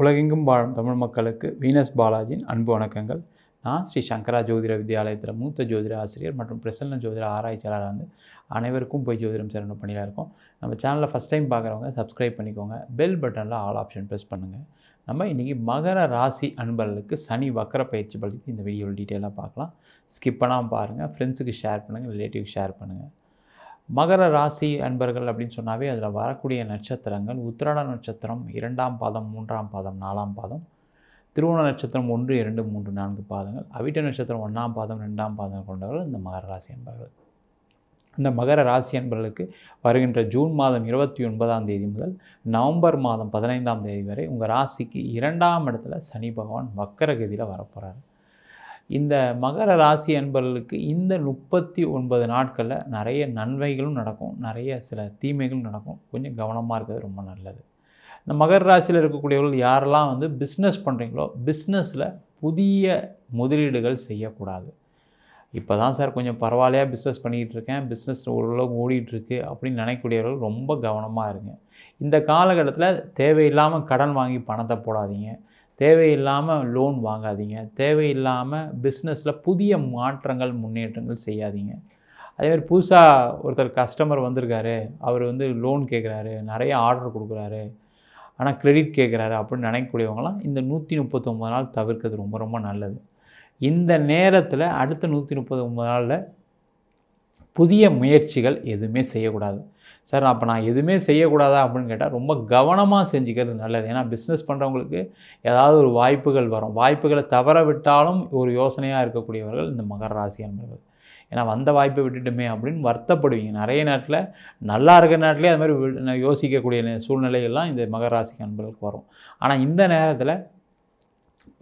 உலகெங்கும் வாழும் தமிழ் மக்களுக்கு வீனஸ் பாலாஜியின் அன்பு வணக்கங்கள். நான் ஸ்ரீ சங்கரா ஜோதிட வித்யாலயத்தில் மூத்த ஜோதிட ஆசிரியர் மற்றும் பிரசன்ன ஜோதிட ஆராய்ச்சியாளர் வந்து அனைவருக்கும் போய் ஜோதிடம் சிறந்த பணியாக இருக்கும். நம்ம சேனலில் ஃபஸ்ட் டைம் பார்க்குறவங்க சப்ஸ்கிரைப் பண்ணிக்கோங்க. பெல் பட்டனில் ஆல் ஆப்ஷன் ப்ரெஸ் பண்ணுங்கள் நம்ம இன்றைக்கி மகர ராசி அன்பர்களுக்கு சனி வக்கர பயிற்சி பற்றி இந்த வீடியோவில் டீட்டெயிலாக பார்க்கலாம். ஸ்கிப் பண்ணாமல் பாருங்கள் ஃப்ரெண்ட்ஸுக்கு ஷேர் பண்ணுங்கள் ரிலேட்டிவ்க்கு ஷேர் பண்ணுங்கள் மகர ராசி அன்பர்கள் அப்படின்னு சொன்னாவே அதில் வரக்கூடிய நட்சத்திரங்கள் உத்திராட நட்சத்திரம் இரண்டாம் பாதம் மூன்றாம் பாதம் நாலாம் பாதம் திருவோண நட்சத்திரம் ஒன்று இரண்டு மூன்று நான்கு பாதங்கள் அவிட்ட நட்சத்திரம் ஒன்றாம் பாதம் ரெண்டாம் பாதம் கொண்டவர்கள் இந்த மகர ராசி அன்பர்கள். இந்த மகர ராசி அன்பர்களுக்கு வருகின்ற ஜூன் மாதம் இருபத்தி ஒன்பதாம் தேதி முதல் நவம்பர் மாதம் பதினைந்தாம் தேதி வரை உங்கள் ராசிக்கு இரண்டாம் இடத்துல சனி பகவான் வக்கரகதியில் வரப்போகிறார் இந்த மகர ராசி அன்பர்களுக்கு இந்த முப்பத்தி ஒன்பது நாட்களில் நிறைய நன்மைகளும் நடக்கும். நிறைய சில தீமைகளும் நடக்கும். கொஞ்சம் கவனமாக இருக்கிறது ரொம்ப நல்லது. இந்த மகர ராசியில் இருக்கக்கூடியவர்கள் யாரெல்லாம் வந்து பிஸ்னஸ் பண்ணுறீங்களோ பிஸ்னஸில் புதிய முதலீடுகள் செய்யக்கூடாது. இப்போ தான் சார் கொஞ்சம் பரவாயில்லையாக பிஸ்னஸ் பண்ணிக்கிட்டு இருக்கேன் பிஸ்னஸ் ஓரளவு ஓடிட்டுருக்கு அப்படின்னு நினைக்கக்கூடியவர்கள் ரொம்ப கவனமாக இருங்க. இந்த காலகட்டத்தில் தேவையில்லாமல் கடன் வாங்கி பணத்தை போடாதீங்க. தேவையில்லாமல் லோன் வாங்காதீங்க. தேவையில்லாமல் பிஸ்னஸில் புதிய மாற்றங்கள் முன்னேற்றங்கள் செய்யாதீங்க. அதேமாதிரி புதுசாக ஒருத்தர் கஸ்டமர் வந்திருக்காரு. அவர் வந்து லோன் கேட்குறாரு நிறைய ஆர்டர் கொடுக்குறாரு. ஆனால் கிரெடிட் கேட்குறாரு அப்படின்னு நினைக்கக்கூடியவங்களாம் இந்த நூற்றி முப்பத்தொம்பது நாள் தவிர்க்கிறது ரொம்ப ரொம்ப நல்லது. இந்த நேரத்தில் அடுத்த நூற்றி முப்பது நாளில் புதிய முயற்சிகள் எதுவுமே செய்யக்கூடாது. சார் அப்போ நான் எதுவுமே செய்யக்கூடாதா அப்படின்னு கேட்டால் ரொம்ப கவனமாக செஞ்சுக்கிறது நல்லது. ஏன்னா பிஸ்னஸ் பண்ணுறவங்களுக்கு ஏதாவது ஒரு வாய்ப்புகள் வரும். வாய்ப்புகளை தவற விட்டாலும் ஒரு யோசனையாக இருக்கக்கூடியவர்கள் இந்த மகர ராசி அன்பர்கள். ஏன்னா வந்த வாய்ப்பை விட்டுட்டுமே அப்படின்னு வருத்தப்படுவீங்க. நிறைய நேரத்தில் நல்லா இருக்கிற நேரத்துலேயே அது மாதிரி யோசிக்கக்கூடிய சூழ்நிலைகள்லாம் இந்த மகர ராசி அன்பர்களுக்கு வரும். ஆனால் இந்த நேரத்தில்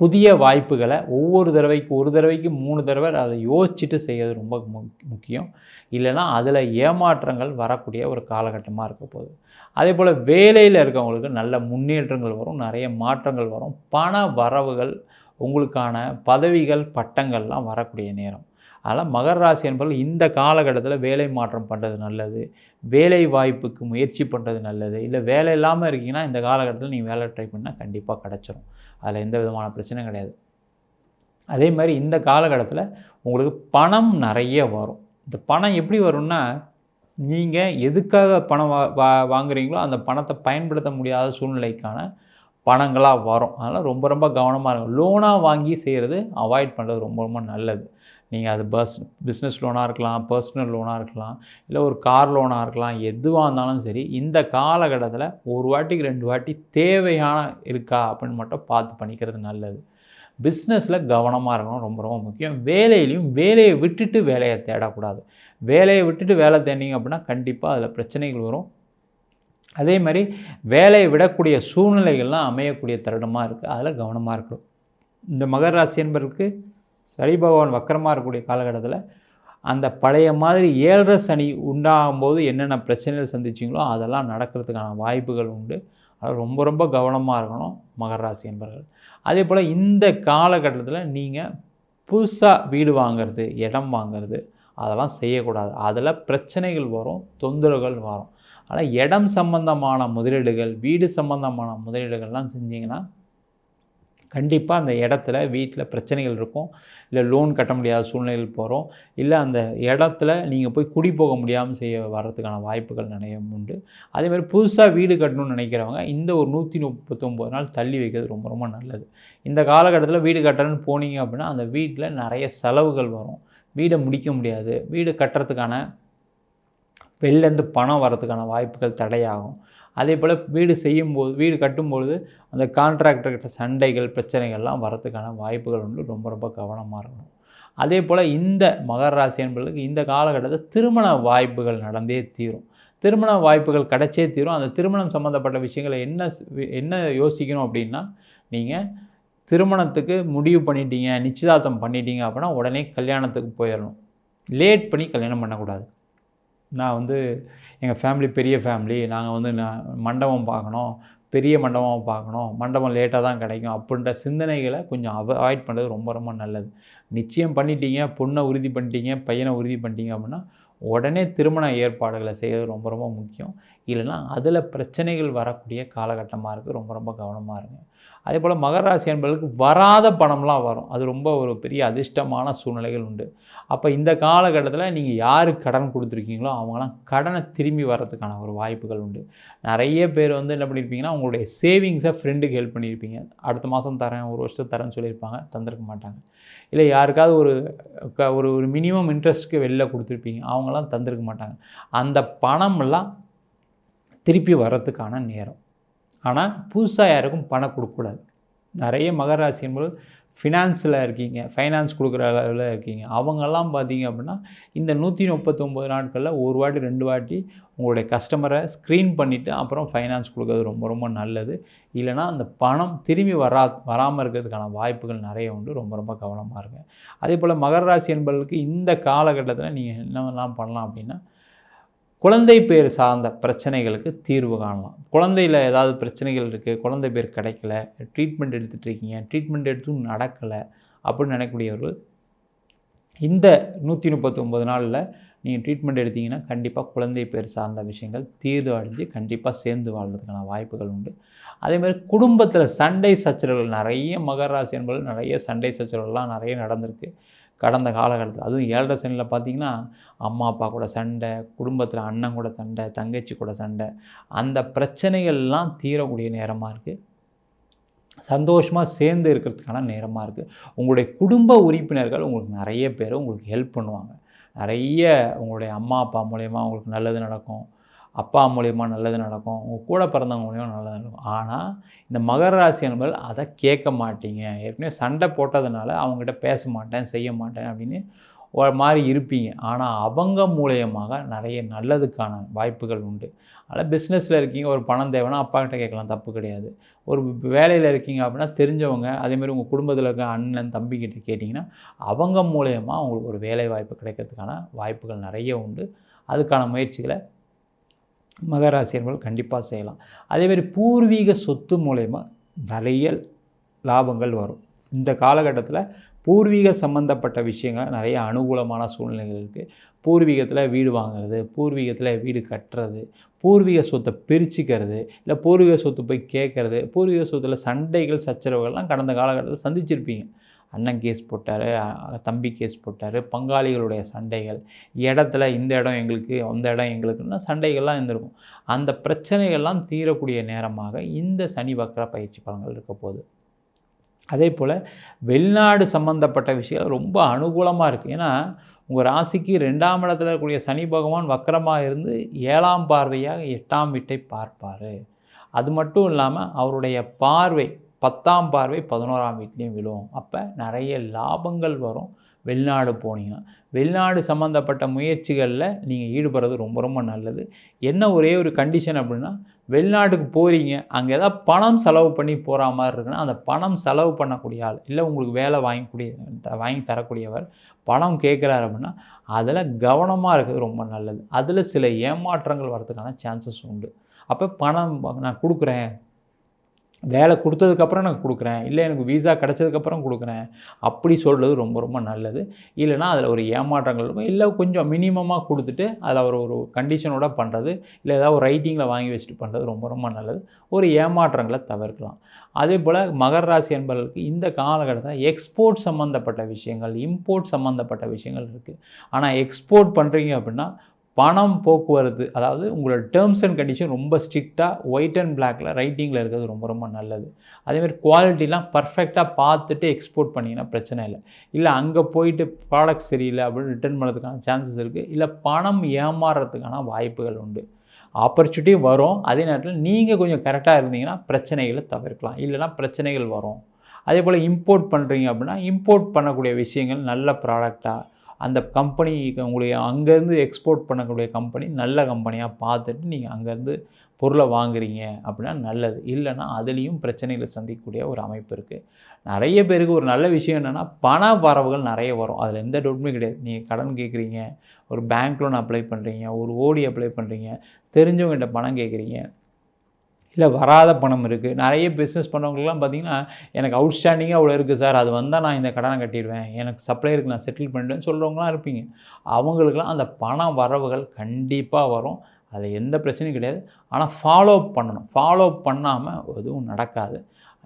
புதிய வாய்ப்புகளை ஒவ்வொரு தடவைக்கு ஒரு தடவைக்கு மூணு தடவை அதை யோசிச்சுட்டு செய்கிறது ரொம்ப முக்கியம். இல்லைன்னா அதில் ஏமாற்றங்கள் வரக்கூடிய ஒரு காலகட்டமாக இருக்க போகுது. அதே போல் வேலையில் இருக்கவங்களுக்கு நல்ல முன்னேற்றங்கள் வரும் நிறைய மாற்றங்கள் வரும். பண வரவுகள் உங்களுக்கான பதவிகள் பட்டங்கள்லாம் வரக்கூடிய நேரம். அதனால் மகர ராசி என்பவர்கள் இந்த காலகட்டத்தில் வேலை மாற்றம் பண்ணுறது நல்லது வேலை வாய்ப்புக்கு முயற்சி பண்ணுறது நல்லது இல்லை வேலை இல்லாமல் இருக்கீங்கன்னா இந்த காலகட்டத்தில் நீங்கள் வேலை ட்ரை பண்ணால் கண்டிப்பாக கிடச்சிரும். அதில் எந்த விதமான பிரச்சனையும் கிடையாது. அதே மாதிரி இந்த காலகட்டத்தில் உங்களுக்கு பணம் நிறைய வரும். இந்த பணம் எப்படி வரும்னா நீங்கள் எதுக்காக பணம் வா வா வாங்குறீங்களோ அந்த பணத்தை பயன்படுத்த முடியாத சூழ்நிலைக்கான பணங்களாக வரும். அதனால் ரொம்ப ரொம்ப கவனமாக இருக்கும் லோனாக வாங்கி செய்கிறது அவாய்ட் பண்ணுறது ரொம்ப ரொம்ப நல்லது. நீங்கள் அது பஸ் பிஸ்னஸ் லோனாக இருக்கலாம் பர்சனல் லோனாக இருக்கலாம் இல்லை ஒரு கார் லோனாக இருக்கலாம் எதுவாக இருந்தாலும் சரி இந்த காலகட்டத்தில் ஒரு வாட்டிக்கு ரெண்டு வாட்டி தேவையான இருக்கா அப்படின்னு மட்டும் பார்த்து பண்ணிக்கிறது நல்லது. பிஸ்னஸில் கவனமாக இருக்கணும் ரொம்ப ரொம்ப முக்கியம். வேலையிலையும் வேலையை விட்டுட்டு வேலையை தேடக்கூடாது. வேலையை விட்டுட்டு வேலை தேடிங்க அப்படின்னா கண்டிப்பாக அதில் பிரச்சனைகள் வரும். அதே மாதிரி வேலையை விடக்கூடிய சூழ்நிலைகள்லாம் அமையக்கூடிய தருணமாக இருக்குது. அதில் கவனமாக இருக்கணும். இந்த மகர ராசி என்பதற்கு சனி பகவான் வக்கரமாக இருக்கக்கூடிய காலகட்டத்தில் அந்த பழைய மாதிரி ஏழரை சனி உண்டாகும் போது என்னென்ன பிரச்சனைகள் சந்திச்சிங்களோ அதெல்லாம் நடக்கிறதுக்கான வாய்ப்புகள் உண்டு. அது ரொம்ப ரொம்ப கவனமாக இருக்கணும் மகர ராசி என்பர்கள். அதே போல் இந்த காலகட்டத்தில் நீங்கள் புதுசாக வீடு வாங்கிறது இடம் வாங்கிறது அதெல்லாம் செய்யக்கூடாது. அதில் பிரச்சனைகள் வரும் தொந்தரவுகள் வரும். ஆனால் இடம் சம்பந்தமான முதலீடுகள் வீடு சம்பந்தமான முதலீடுகள்லாம் செஞ்சிங்கன்னா கண்டிப்பாக அந்த இடத்துல வீட்டில் பிரச்சனைகள் இருக்கும். இல்லை லோன் கட்ட முடியாத சூழ்நிலைகள் போகிறோம் இல்லை அந்த இடத்துல நீங்கள் போய் குடி போக முடியாமல் செய்ய வர்றதுக்கான வாய்ப்புகள் நிறைய உண்டு. அதேமாதிரி புதுசாக வீடு கட்டணும்னு நினைக்கிறவங்க இந்த ஒரு நூற்றி முப்பத்தொம்போது நாள் தள்ளி வைக்கிறது ரொம்ப ரொம்ப நல்லது. இந்த காலகட்டத்தில் வீடு கட்டுறேன்னு போனீங்க அப்படின்னா அந்த வீட்டில் நிறைய செலவுகள் வரும். வீடை முடிக்க முடியாது. வீடு கட்டுறதுக்கான வெளிலேருந்து பணம் வரதுக்கான வாய்ப்புகள் தடையாகும். அதே போல் வீடு செய்யும்போது வீடு கட்டும்பொழுது அந்த கான்ட்ராக்டர்கிட்ட சண்டைகள் பிரச்சனைகள்லாம் வரத்துக்கான வாய்ப்புகள் உண்டு ரொம்ப ரொம்ப கவனமாக இருக்கணும். அதே போல் இந்த மகர ராசி என்பதற்கு இந்த காலகட்டத்தில் திருமண வாய்ப்புகள் நடந்தே தீரும். திருமண வாய்ப்புகள் கிடைச்சே தீரும். அந்த திருமணம் சம்மந்தப்பட்ட விஷயங்களை என்ன என்ன யோசிக்கணும் அப்படின்னா நீங்கள் திருமணத்துக்கு முடிவு பண்ணிட்டீங்க நிச்சயதார்த்தம் பண்ணிட்டீங்க அப்படின்னா உடனே கல்யாணத்துக்கு போயிடணும். லேட் பண்ணி கல்யாணம் பண்ணக்கூடாது. நான் வந்து எங்கள் ஃபேமிலி பெரிய ஃபேமிலி நாங்கள் வந்து நான் மண்டபம் பார்க்கணும். பெரிய மண்டபம் பார்க்கணும். மண்டபம் லேட்டாக தான் கிடைக்கும். அப்படின்ற சிந்தனைகளை கொஞ்சம் அவாய்ட் பண்ணுறது ரொம்ப ரொம்ப நல்லது. நிச்சயம் பண்ணிட்டீங்க பொண்ணை உறுதி பண்ணிட்டீங்க பையனை உறுதி பண்ணிட்டீங்க அப்படின்னா உடனே திருமண ஏற்பாடுகளை செய்கிறது ரொம்ப ரொம்ப முக்கியம். இல்லைன்னா அதில் பிரச்சனைகள் வரக்கூடிய காலகட்டமாக இருக்குது ரொம்ப ரொம்ப கவனமாக இருங்க. அதே போல் மகராசி என்பவர்களுக்கு வராத பணம்லாம் வரும். அது ரொம்ப ஒரு பெரிய அதிர்ஷ்டமான சூழ்நிலைகள் உண்டு. அப்போ இந்த காலகட்டத்தில் நீங்கள் யாருக்கு கடன் கொடுத்துருக்கீங்களோ அவங்களாம் கடனை திரும்பி வர்றதுக்கான ஒரு வாய்ப்புகள் உண்டு. நிறைய பேர் வந்து என்ன பண்ணியிருப்பீங்கன்னா உங்களுடைய சேவிங்ஸை ஃப்ரெண்டுக்கு ஹெல்ப் பண்ணியிருப்பீங்க அடுத்த மாதம் தரேன் ஒரு வருஷத்துக்கு தரேன்னு சொல்லியிருப்பாங்க தந்திருக்க மாட்டாங்க. இல்லை யாருக்காவது ஒரு க ஒரு ஒரு மினிமம் இன்ட்ரெஸ்ட்டுக்கு வெளில கொடுத்துருப்பீங்க அவங்களாம் தந்திருக்க மாட்டாங்க. அந்த பணம்லாம் திருப்பி வர்றதுக்கான நேரம். ஆனால் புதுசாக யாருக்கும் பணம் கொடுக்கக்கூடாது நிறைய மகராசி என்பது ஃபினான்ஸில் இருக்கீங்க ஃபைனான்ஸ் கொடுக்குற அளவில் இருக்கீங்க. அவங்கெல்லாம் பார்த்தீங்க அப்படின்னா இந்த நூற்றி முப்பத்தொம்போது நாட்களில் ஒரு வாட்டி ரெண்டு வாட்டி உங்களுடைய கஸ்டமரை ஸ்க்ரீன் பண்ணிவிட்டு அப்புறம் ஃபைனான்ஸ் கொடுக்கறது ரொம்ப ரொம்ப நல்லது. இல்லைனா அந்த பணம் திரும்பி வரா வராமல் இருக்கிறதுக்கான வாய்ப்புகள் நிறைய உண்டு. ரொம்ப ரொம்ப கவனமாக இருங்க. அதே போல் மகர ராசி என்பவர்களுக்கு இந்த காலகட்டத்தில் நீங்கள் என்னவெல்லாம் பண்ணலாம் அப்படின்னா குழந்தை பேர் சார்ந்த பிரச்சனைகளுக்கு தீர்வு காணலாம். குழந்தையில் ஏதாவது பிரச்சனைகள் இருக்குது குழந்தை பேர் கிடைக்கல ட்ரீட்மெண்ட் எடுத்துகிட்டு இருக்கீங்க ட்ரீட்மெண்ட் எடுத்தும் நடக்கலை அப்படின்னு நினைக்கக்கூடியவர்கள் இந்த நூற்றி முப்பத்தொம்பது நாளில் நீங்கள் ட்ரீட்மெண்ட் எடுத்தீங்கன்னா கண்டிப்பாக குழந்தை பேர் சார்ந்த விஷயங்கள் தீர்வு அடைஞ்சு கண்டிப்பாக சேர்ந்து வாழ்றதுக்கான வாய்ப்புகள் உண்டு. அதேமாதிரி குடும்பத்தில் சண்டை சச்சரவுகள் நிறைய மகராசி என்பது நிறைய சண்டை சச்சரவுகள்லாம் நிறைய நடந்திருக்கு. கடந்த காலகட்டத்தில் அதுவும் ஏழரை சனியில் பார்த்தீங்கன்னா அம்மா அப்பா கூட சண்டை குடும்பத்தில் அண்ணன் கூட சண்டை தங்கச்சி கூட சண்டை அந்த பிரச்சனைகள்லாம் தீரக்கூடிய நேரமாக இருக்குது சந்தோஷமாக சேர்ந்து இருக்கிறதுக்கான நேரமாக இருக்குது உங்களுடைய குடும்ப உறுப்பினர்கள் உங்களுக்கு நிறைய பேர் உங்களுக்கு ஹெல்ப் பண்ணுவாங்க. நிறைய உங்களுடைய அம்மா அப்பா மூலயமா உங்களுக்கு நல்லது நடக்கும். அப்பா மூலயமா நல்லது நடக்கும் உங்கள் கூட பிறந்தவங்க மூலியமாக நல்லது நடக்கும். ஆனால் இந்த மகர ராசி என்பது அதை கேட்க மாட்டீங்க. ஏற்கனவே சண்டை போட்டதுனால அவங்ககிட்ட பேச மாட்டேன் செய்ய மாட்டேன் அப்படின்னு ஒரு மாதிரி இருப்பீங்க. ஆனால் அவங்க மூலயமாக நிறைய நல்லதுக்கான வாய்ப்புகள் உண்டு. அதனால் பிஸ்னஸில் இருக்கீங்க ஒரு பணம் தேவைன்னா அப்பா கிட்ட கேட்கலாம் தப்பு கிடையாது. ஒரு வேலையில் இருக்கீங்க அப்படின்னா தெரிஞ்சவங்க அதேமாதிரி உங்கள் குடும்பத்தில் இருக்க அண்ணன் தம்பிக்கிட்ட கேட்டிங்கன்னா அவங்க மூலயமா உங்களுக்கு ஒரு வேலை வாய்ப்பு கிடைக்கிறதுக்கான வாய்ப்புகள் நிறைய உண்டு. அதுக்கான முயற்சிகளை மகராசி என்பவர்கள் கண்டிப்பாக செய்யலாம். அதேமாதிரி பூர்வீக சொத்து மூலயமா நிறைய லாபங்கள் வரும். இந்த காலகட்டத்தில் பூர்வீக சம்மந்தப்பட்ட விஷயங்கள் நிறைய அனுகூலமான சூழ்நிலைகள் இருக்குது பூர்வீகத்தில் வீடு வாங்குறது பூர்வீகத்தில் வீடு கட்டுறது பூர்வீக சொத்தை பிரிச்சுக்கிறது இல்லை பூர்வீக சொத்து போய் கேட்குறது பூர்வீக சொத்தில் சண்டைகள் சச்சரவுகள்லாம் கடந்த காலகட்டத்தில் சந்திச்சிருப்பீங்க. அண்ணன் கேஸ் போட்டார் தம்பி கேஸ் போட்டார் பங்காளிகளுடைய சண்டைகள் இடத்துல இந்த இடம் எங்களுக்கு அந்த இடம் எங்களுக்குன்னா சண்டைகள்லாம் இருந்திருக்கும். அந்த பிரச்சனைகள்லாம் தீரக்கூடிய நேரமாக இந்த சனி வக்கர பயிற்சி பலன்கள் இருக்க போகுது. அதே போல் வெளிநாடு சம்மந்தப்பட்ட விஷயம் ரொம்ப அனுகூலமாக இருக்குது ஏன்னா உங்கள் ராசிக்கு ரெண்டாம் இடத்துல இருக்கக்கூடிய சனி பகவான் வக்கரமாக இருந்து ஏழாம் பார்வையாக எட்டாம் வீட்டை பார்ப்பார். அது மட்டும் இல்லாமல் அவருடைய பார்வை பத்தாம் பார்வை பதினோராம் வீட்லேயும் விழுவும் அப்போ நிறைய லாபங்கள் வரும். வெளிநாடு போனீங்கன்னா வெளிநாடு சம்மந்தப்பட்ட முயற்சிகளில் நீங்கள் ஈடுபடுறது ரொம்ப ரொம்ப நல்லது. என்ன ஒரே ஒரு கண்டிஷன் அப்படின்னா வெளிநாட்டுக்கு போகிறீங்க அங்கே ஏதாவது பணம் செலவு பண்ணி போகிற மாதிரி இருக்குன்னா அந்த பணம் செலவு பண்ணக்கூடிய ஆள் இல்லை உங்களுக்கு வேலை வாங்கக்கூடிய வாங்கி தரக்கூடியவர் பணம் கேட்குறாரு அப்படின்னா அதில் கவனமாக இருக்கிறது ரொம்ப நல்லது. அதில் சில ஏமாற்றங்கள் வரதுக்கான சான்சஸ் உண்டு. அப்போ பணம் நான் கொடுக்குறேன் வேலை கொடுத்ததுக்கப்புறம் நான் கொடுக்குறேன். இல்லை எனக்கு வீசா கிடச்சதுக்கப்புறம் கொடுக்குறேன். அப்படி சொல்கிறது ரொம்ப ரொம்ப நல்லது. இல்லைனா அதில் ஒரு ஏமாற்றங்கள் இருக்கும். இல்லை கொஞ்சம் மினிமமாக கொடுத்துட்டு அதில் அவர் ஒரு கண்டிஷனோட பண்ணுறது இல்லை ஏதாவது ஒரு ரைட்டிங்கில் வாங்கி வச்சுட்டு பண்ணுறது ரொம்ப ரொம்ப நல்லது. ஒரு ஏமாற்றங்களை தவிர்க்கலாம். அதே போல் மகர ராசி என்பவர்களுக்கு இந்த காலகட்டத்தில் எக்ஸ்போர்ட் சம்மந்தப்பட்ட விஷயங்கள் இம்போர்ட் சம்மந்தப்பட்ட விஷயங்கள் இருக்குது ஆனால் எக்ஸ்போர்ட் பண்ணுறீங்க அப்படின்னா பணம் போக்குவரத்து அதாவது உங்களோட டேர்ம்ஸ் அண்ட் கண்டிஷன் ரொம்ப ஸ்ட்ரிக்டாக ஒயிட் அண்ட் பிளாக்ல ரைட்டிங்கில் இருக்கிறது ரொம்ப ரொம்ப நல்லது. அதேமாதிரி குவாலிட்டிலாம் பர்ஃபெக்டாக பார்த்துட்டு எக்ஸ்போர்ட் பண்ணிங்கன்னா பிரச்சனை இல்லை. இல்லை அங்கே போயிட்டு ப்ராடக்ட் சரியில்லை அப்படின்னு ரிட்டர்ன் பண்ணுறதுக்கான சான்சஸ் இருக்குது இல்லை பணம் ஏமாறுறதுக்கான வாய்ப்புகள் உண்டு. ஆப்பர்ச்சுனிட்டி வரும். அதே நேரத்தில் நீங்கள் கொஞ்சம் கரெக்டாக இருந்தீங்கன்னா பிரச்சனைகளை தவிர்க்கலாம். இல்லைனா பிரச்சனைகள் வரும். அதே போல் இம்போர்ட் பண்ணுறீங்க அப்படின்னா இம்போர்ட் பண்ணக்கூடிய விஷயங்கள் நல்ல ப்ராடக்டாக அந்த கம்பெனி உங்களுடைய அங்கேருந்து எக்ஸ்போர்ட் பண்ணக்கூடிய கம்பெனி நல்ல கம்பெனியாக பார்த்துட்டு நீங்கள் அங்கேருந்து பொருளை வாங்குறீங்க அப்படின்னா நல்லது. இல்லைன்னா அதுலேயும் பிரச்சனைகளை சந்திக்கக்கூடிய ஒரு அமைப்பு இருக்குது நிறைய பேருக்கு ஒரு நல்ல விஷயம் என்னென்னா பண வரவுகள் நிறைய வரும். அதில் எந்த டவுட்டுமே கிடையாது. நீங்கள் கடன் கேட்குறீங்க ஒரு பேங்க் லோன் அப்ளை பண்ணுறீங்க ஒரு ஓடி அப்ளை பண்ணுறீங்க தெரிஞ்சவங்ககிட்ட பணம் கேட்குறீங்க இல்லை வராத பணம் இருக்குது நிறைய பிஸ்னஸ் பண்ணவங்களுக்குலாம் பார்த்திங்கன்னா எனக்கு அவுட்ஸ்டாண்டிங்காக அவ்வளோ இருக்குது சார். அது வந்தால் நான் இந்த கடனை கட்டிடுவேன். எனக்கு சப்ளையருக்கு நான் செட்டில் பண்ணிடுவேன் சொல்கிறவங்களாம் இருப்பீங்க. அவங்களுக்குலாம் அந்த பண வரவுகள் கண்டிப்பாக வரும். அதில் எந்த பிரச்சனையும் கிடையாது. ஆனால் ஃபாலோ பண்ணணும். ஃபாலோ பண்ணாமல் எதுவும் நடக்காது.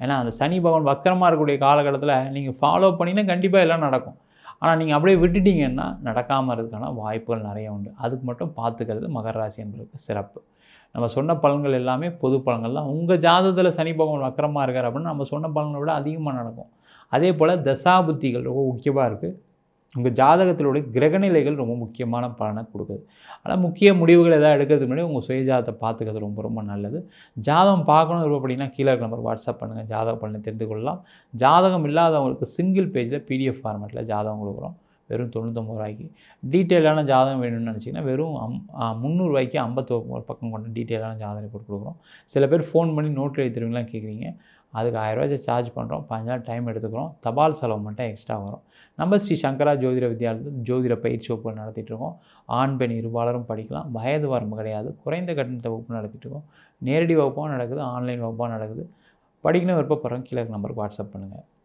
ஏன்னா அந்த சனி பகவான் வக்கரமாக இருக்கக்கூடிய காலகட்டத்தில் நீங்கள் ஃபாலோ பண்ணினா கண்டிப்பாக எல்லாம் நடக்கும். ஆனால் நீங்கள் அப்படியே விட்டுட்டீங்கன்னா நடக்காமல் இருக்கிறதுக்கான வாய்ப்புகள் நிறைய உண்டு. அதுக்கு மட்டும் பார்த்துக்கிறது மகர ராசி என்பதற்கு சிறப்பு. நம்ம சொன்ன பலன்கள் எல்லாமே பொது பலன்கள் தான். உங்கள் ஜாதகத்தில் சனி பகவான் வக்கரமாக இருக்கார் அப்படின்னு நம்ம சொன்ன பலன்களை விட அதிகமாக நடக்கும். அதே போல் தசாபுத்திகள் ரொம்ப முக்கியமாக இருக்குது உங்கள் ஜாதகத்திலுடைய கிரகநிலைகள் ரொம்ப முக்கியமான பலனை கொடுக்குது. ஆனால் முக்கிய முடிவுகள் எதாவது எடுக்கிறதுக்கு முன்னாடி உங்கள் சுயஜாதத்தை பார்த்துக்கிறது ரொம்ப ரொம்ப நல்லது. ஜாதகம் பார்க்கணும் ரொம்ப அப்படின்னா கீழே இருக்க நம்பர் வாட்ஸ்அப் பண்ணுங்கள் ஜாதக பலனை தெரிந்து கொள்ளலாம். ஜாதகம் இல்லாதவங்களுக்கு சிங்கிள் பேஜில் பிடிஎஃப் ஃபார்மேட்டில் ஜாதகம் கொடுக்குறோம். வெறும் தொண்ணூத்தொம்பது ரூபாய்க்கு. டீட்டெயிலான ஜாதகம் வேணும்னு நினச்சிங்கன்னா வெறும் அம் முந்நூறுரூவாய்க்கு ஐம்பத்தொம்பது பக்கம் கொண்ட டீட்டெயிலான ஜாதகம் போட்டு கொடுக்குறோம். சில பேர் ஃபோன் பண்ணி நோட் எழுதி கேட்குறீங்க அதுக்கு ஆயிரரூவா சார்ஜ் பண்ணுறோம் பதினஞ்சு நாள் டைம் எடுத்துக்கிறோம். தபால் செலவு மட்டும் எக்ஸ்ட்ரா வரும். நம்ம ஸ்ரீ சங்கரா ஜோதிட வித்யாலயத்தில் ஜோதிட பயிற்சி வகுப்பு நடத்திட்டுருக்கோம் ஆண் பெண் இருபாலரும் படிக்கலாம். வயது வரம்பு கிடையாது. குறைந்த கட்டணத்தை வகுப்பு நடத்திட்டுருக்கோம் நேரடி வகுப்பாக நடக்குது. ஆன்லைன் வகுப்பாக நடக்குது. படிக்கணும் விருப்பப்படுறோம் கீழே நம்பருக்கு வாட்ஸ்அப் பண்ணுங்கள்